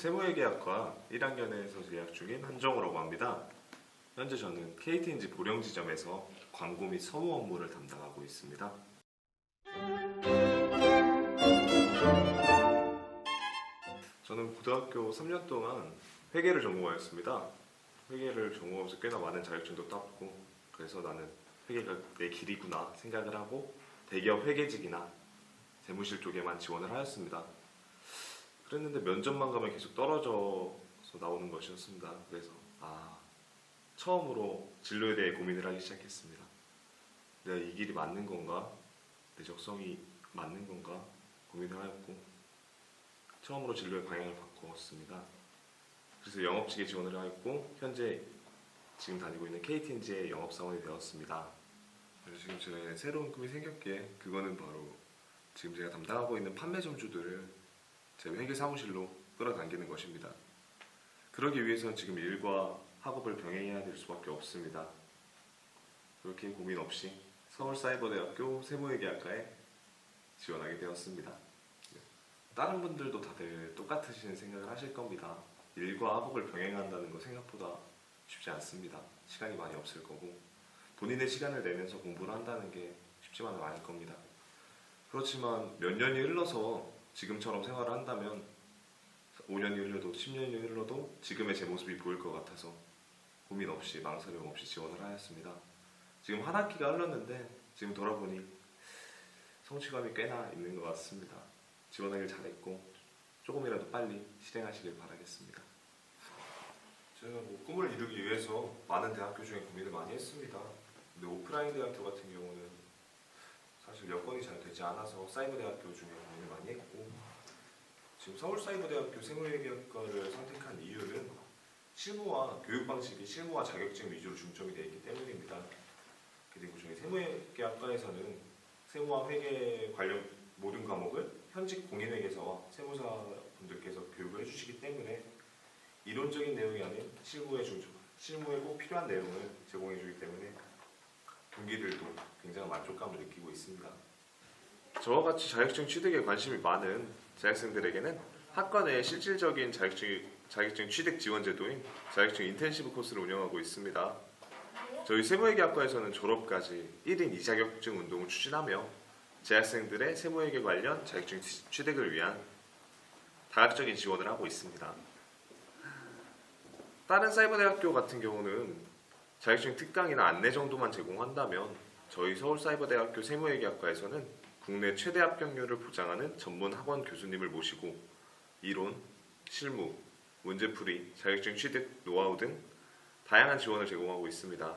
세무회계학과 1학년에서 재학 중인 한정우라고 합니다. 현재 저는 KTNG 보령 지점에서 광고 및 서무 업무를 담당하고 있습니다. 저는 고등학교 3년 동안 회계를 전공하였습니다. 회계를 전공하면서 꽤나 많은 자격증도 땄고 그래서 나는 회계가 내 길이구나 생각을 하고 대기업 회계직이나 재무실 쪽에만 지원을 하였습니다. 그랬는데 면접만 가면 계속 떨어져서 나오는 것이었습니다. 그래서 아 처음으로 진로에 대해 고민을 하기 시작했습니다. 내가 이 길이 맞는 건가? 내 적성이 맞는 건가? 고민을 하였고 처음으로 진로의 방향을 바꾸었습니다. 그래서 영업직에 지원을 하였고 현재 지금 다니고 있는 KTNG의 영업사원이 되었습니다. 그래서 지금 제 새로운 꿈이 생겼기에 그거는 바로 지금 제가 담당하고 있는 판매 점주들을 제 회계 사무실로 끌어당기는 것입니다. 그러기 위해서는 지금 일과 학업을 병행해야 될 수밖에 없습니다. 그렇게 고민 없이 서울사이버대학교 세무회계학과에 지원하게 되었습니다. 네. 다른 분들도 다들 똑같으신 생각을 하실 겁니다. 일과 학업을 병행한다는 거 생각보다 쉽지 않습니다. 시간이 많이 없을 거고 본인의 시간을 내면서 공부를 한다는 게 쉽지만은 않을 겁니다. 그렇지만 몇 년이 흘러서 지금처럼 생활을 한다면 5년이 흘러도 10년이 흘러도 지금의 제 모습이 보일 것 같아서 고민 없이 망설임 없이 지원을 하였습니다. 지금 한 학기가 흘렀는데 지금 돌아보니 성취감이 꽤나 있는 것 같습니다. 지원하길 잘했고 조금이라도 빨리 실행하시길 바라겠습니다. 제가 뭐 꿈을 이루기 위해서 많은 대학교 중에 고민을 많이 했습니다. 근데 오프라인 대학교 같은 경우는 사실 여건이 잘 되지 않아서 사이버 대학교 중에 고민을 많이 했고 지금 서울사이버대학교 세무회계학과를 선택한 이유는 실무와 교육 방식이 실무와 자격증 위주로 중점이 되어 있기 때문입니다. 그리고 저희 세무회계학과에서는 세무와 회계 관련 모든 과목을 현직 공인회계사와 세무사 분들께서 교육을 해주시기 때문에 이론적인 내용이 아닌 실무에 중점, 실무에 꼭 필요한 내용을 제공해주기 때문에 동기들도 굉장히 만족감을 느끼고 있습니다. 저와 같이 자격증 취득에 관심이 많은 재학생들에게는 학과 내에 실질적인 자격증, 자격증 취득 지원 제도인 자격증 인텐시브 코스를 운영하고 있습니다. 저희 세무회계 학과에서는 졸업까지 1인 2자격증 운동을 추진하며 재학생들의 세무회계 관련 자격증 취득을 위한 다각적인 지원을 하고 있습니다. 다른 사이버대학교 같은 경우는 자격증 특강이나 안내 정도만 제공한다면 저희 서울사이버대학교 세무회계학과에서는 국내 최대 합격률을 보장하는 전문 학원 교수님을 모시고 이론, 실무, 문제풀이, 자격증 취득, 노하우 등 다양한 지원을 제공하고 있습니다.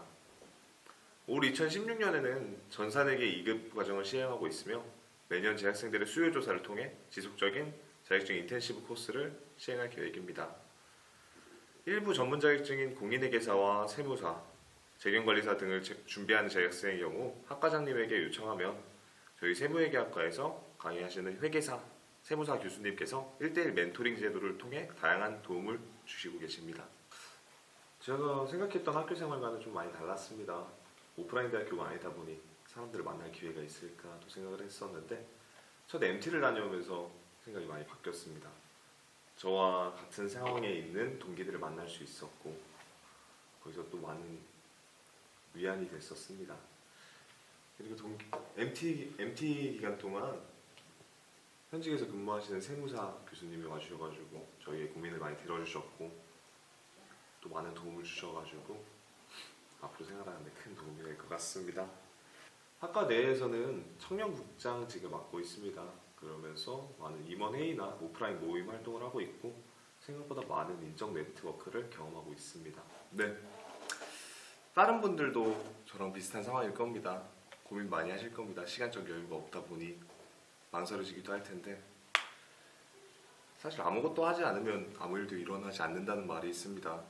올 2016년에는 전산회계 2급 과정을 시행하고 있으며 매년 재학생들의 수요 조사를 통해 지속적인 자격증 인텐시브 코스를 시행할 계획입니다. 일부 전문 자격증인 공인회계사와 세무사, 재경관리사 등을 제- 준비하는 재학생의 경우 학과장님에게 요청하면 저희 세무회계학과에서 강의하시는 회계사, 세무사 교수님께서 1대1 멘토링 제도를 통해 다양한 도움을 주시고 계십니다. 제가 생각했던 학교 생활과는 좀 많이 달랐습니다. 오프라인 대학교가 아니다 보니 사람들을 만날 기회가 있을까도 생각을 했었는데 첫 MT를 다녀오면서 생각이 많이 바뀌었습니다. 저와 같은 상황에 있는 동기들을 만날 수 있었고 거기서 또 많은 위안이 됐었습니다. 그리고 동, MT, MT 기간 동안 현직에서 근무하시는 세무사 교수님이 와주셔가지고 저희의 고민을 많이 들어주셨고 또 많은 도움을 주셔가지고 앞으로 생활하는데 큰 도움이 될 것 같습니다. 학과 내에서는 청년국장직을 맡고 있습니다. 그러면서 많은 임원 회의나 오프라인 모임 활동을 하고 있고 생각보다 많은 인적 네트워크를 경험하고 있습니다. 네. 다른 분들도 저랑 비슷한 상황일 겁니다. 고민 많이 하실 겁니다. 시간적 여유가 없다 보니 망설여지기도 할 텐데 사실 아무것도 하지 않으면 아무 일도 일어나지 않는다는 말이 있습니다.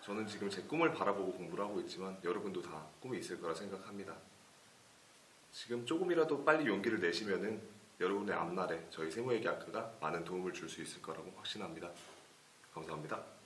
저는 지금 제 꿈을 바라보고 공부를 하고 있지만 여러분도 다 꿈이 있을 거라 생각합니다. 지금 조금이라도 빨리 용기를 내시면은 여러분의 앞날에 저희 세무회계학과가 많은 도움을 줄 수 있을 거라고 확신합니다. 감사합니다.